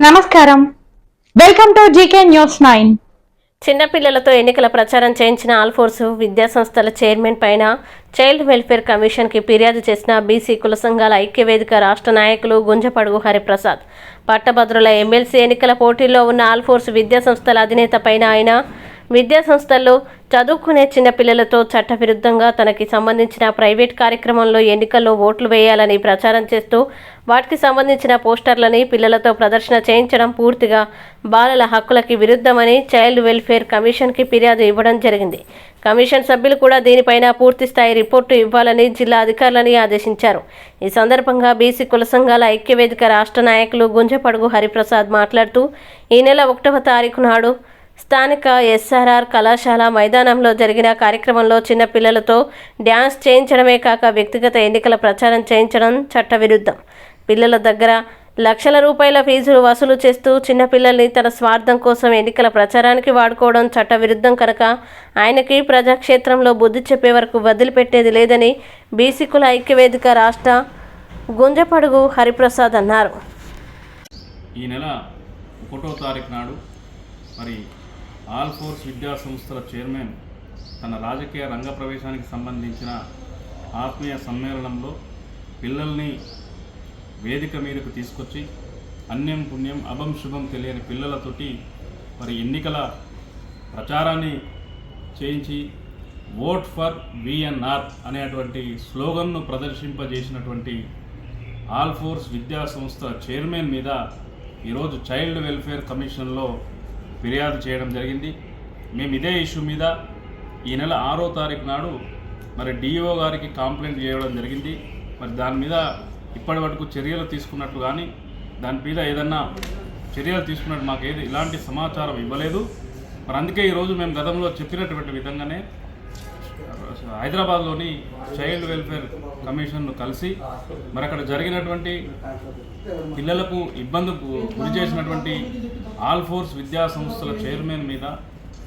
నమస్కారం. Welcome to GK news nine చిన్నపిల్లలతో ఎన్నికల ప్రచారం చేయించిన ఆల్ఫోర్స్ విద్యా సంస్థల చైర్మన్ పైన చైల్డ్ వెల్ఫేర్ కమిషన్కి ఫిర్యాదు చేసిన బీసీ కుల సంఘాల ఐక్యవేదిక రాష్ట్ర నాయకులు గుంజపడుగు హరిప్రసాద్. పట్టభద్రుల ఎమ్మెల్సీ ఎన్నికల పోటీల్లో ఉన్న ఆల్ఫోర్స్ విద్యాసంస్థల అధినేత పైన ఆయన విద్యా సంస్థల్లో చదువుకునే చిన్నపిల్లలతో చట్టవిరుద్ధంగా తనకి సంబంధించిన ప్రైవేట్ కార్యక్రమంలో ఎన్నికల్లో ఓట్లు వేయాలని ప్రచారం చేస్తూ వాటికి సంబంధించిన పోస్టర్లని పిల్లలతో ప్రదర్శన చేయించడం పూర్తిగా బాలల హక్కులకి విరుద్ధమని చైల్డ్ వెల్ఫేర్ కమిషన్కి ఫిర్యాదు ఇవ్వడం జరిగింది. కమిషన్ సభ్యులు కూడా దీనిపైన పూర్తిస్థాయి రిపోర్టు ఇవ్వాలని జిల్లా అధికారులని ఆదేశించారు. ఈ సందర్భంగా బీసీ కుల సంఘాల ఐక్యవేదిక రాష్ట్ర నాయకులు గుంజపడుగు హరిప్రసాద్ మాట్లాడుతూ ఈ నెల ఒకటవ తారీఖు నాడు స్థానిక ఎస్ఆర్ఆర్ కళాశాల మైదానంలో జరిగిన కార్యక్రమంలో చిన్నపిల్లలతో డ్యాన్స్ చేయించడమే కాక వ్యక్తిగత ఎన్నికల ప్రచారం చేయించడం చట్టవిరుద్ధం. పిల్లల దగ్గర లక్షల రూపాయల ఫీజులు వసూలు చేస్తూ చిన్నపిల్లల్ని తన స్వార్థం కోసం ఎన్నికల ప్రచారానికి వాడుకోవడం చట్టవిరుద్ధం కనుక ఆయనకి ప్రజాక్షేత్రంలో బుద్ధి చెప్పే వరకు వదిలిపెట్టేది లేదని బీసీకుల ఐక్యవేదిక రాష్ట్ర గుంజపడుగు హరిప్రసాద్ అన్నారు. ఈ నెల ఒకటో తారీఖు నాడు మరి ఆల్ ఫోర్స్ విద్యా సంస్థల చైర్మన్ తన రాజకీయ రంగ ప్రవేశానికి సంబంధించిన ఆత్మీయ సమ్మేళనంలో పిల్లల్ని వేదిక మీదకు తీసుకొచ్చి అన్యం పుణ్యం అభం శుభం తెలియని పిల్లలతోటి మరి ఎన్నికల ప్రచారాన్ని చేయించి ఓట్ ఫర్ విఎన్ఆర్ అనేటువంటి స్లోగన్ను ప్రదర్శింపజేసినటువంటి ఆల్ ఫోర్స్ విద్యా సంస్థ చైర్మన్ మీద ఈరోజు చైల్డ్ వెల్ఫేర్ కమిషన్లో ఫిర్యాదు చేయడం జరిగింది. మేము ఇదే ఇష్యూ మీద ఈ నెల ఆరో తారీఖు నాడు మరి డిఓ గారికి కంప్లైంట్ చేయడం జరిగింది. మరి దాని మీద ఇప్పటి వరకు చర్యలు తీసుకున్నట్లు కానీ దాని మీద ఏదన్నా చర్యలు తీసుకున్నట్టు మాకు ఏది ఇలాంటి సమాచారం ఇవ్వలేదు. మరి అందుకే ఈరోజు మేము గతంలో చెప్పినటువంటి విధంగానే హైదరాబాద్లోని చైల్డ్ వెల్ఫేర్ కమిషన్ను కలిసి మరి అక్కడ జరిగినటువంటి పిల్లలకు ఇబ్బందుకు గురి చేసినటువంటి ఆల్ ఫోర్స్ విద్యా సంస్థల చైర్మన్ మీద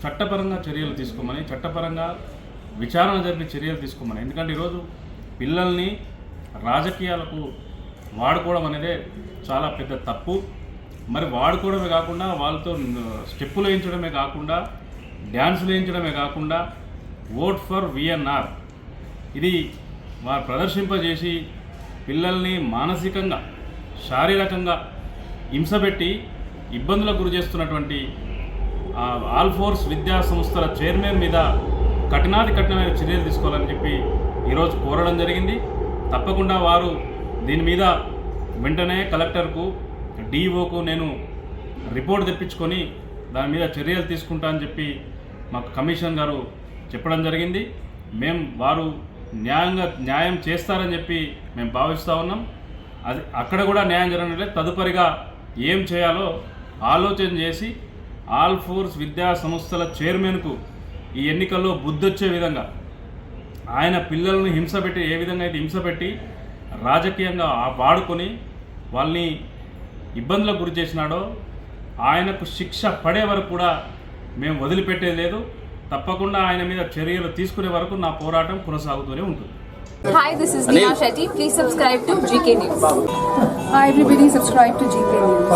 చట్టపరంగా చర్యలు తీసుకోమని చట్టపరంగా విచారణ జరిపి చర్యలు తీసుకోమని. ఎందుకంటే ఈరోజు పిల్లల్ని రాజకీయాలకు వాడుకోవడం అనేదే చాలా పెద్ద తప్పు. మరి వాడుకోవడమే కాకుండా వాళ్ళతో స్టెప్పులు వేయించడమే కాకుండా డ్యాన్సులు వేయించడమే కాకుండా ఓట్ ఫర్ విఎన్ఆర్ ఇది వారు ప్రదర్శింపజేసి పిల్లల్ని మానసికంగా శారీరకంగా హింసపెట్టి ఇబ్బందులకు గురి చేస్తున్నటువంటి ఆల్ ఫోర్స్ విద్యా సంస్థల చైర్మన్ మీద కఠినాతి కఠినమైన చర్యలు తీసుకోవాలని చెప్పి ఈరోజు కోరడం జరిగింది. తప్పకుండా వారు దీని మీద వెంటనే కలెక్టర్కు డిఓకు నేను రిపోర్ట్ తెప్పించుకొని దాని మీద చర్యలు తీసుకుంటా అని చెప్పి మాకు కమిషన్ గారు చెప్పడం జరిగింది. మేము వారు న్యాయంగా న్యాయం చేస్తారని చెప్పి మేము భావిస్తూ ఉన్నాం. అది అక్కడ కూడా న్యాయం జరగడం లేదు తదుపరిగా ఏం చేయాలో ఆలోచన చేసి ఆల్ ఫోర్స్ విద్యా సంస్థల చైర్మన్కు ఈ ఎన్నికల్లో బుద్ధొచ్చే విధంగా ఆయన పిల్లల్ని హింస పెట్టి ఏ విధంగా అయితే హింస పెట్టి రాజకీయంగా వాడుకొని వాళ్ళని ఇబ్బందులకు గురి చేసినాడో ఆయనకు శిక్ష పడే వరకు కూడా మేము వదిలిపెట్టేది లేదు. తప్పకుండా ఆయన మీద చర్యలు తీసుకునే వరకు నా పోరాటం కొనసాగుతూనే ఉంటుంది Hi, this is Neha Shetty. Please subscribe to GK News. Hi everybody, subscribe to GK News.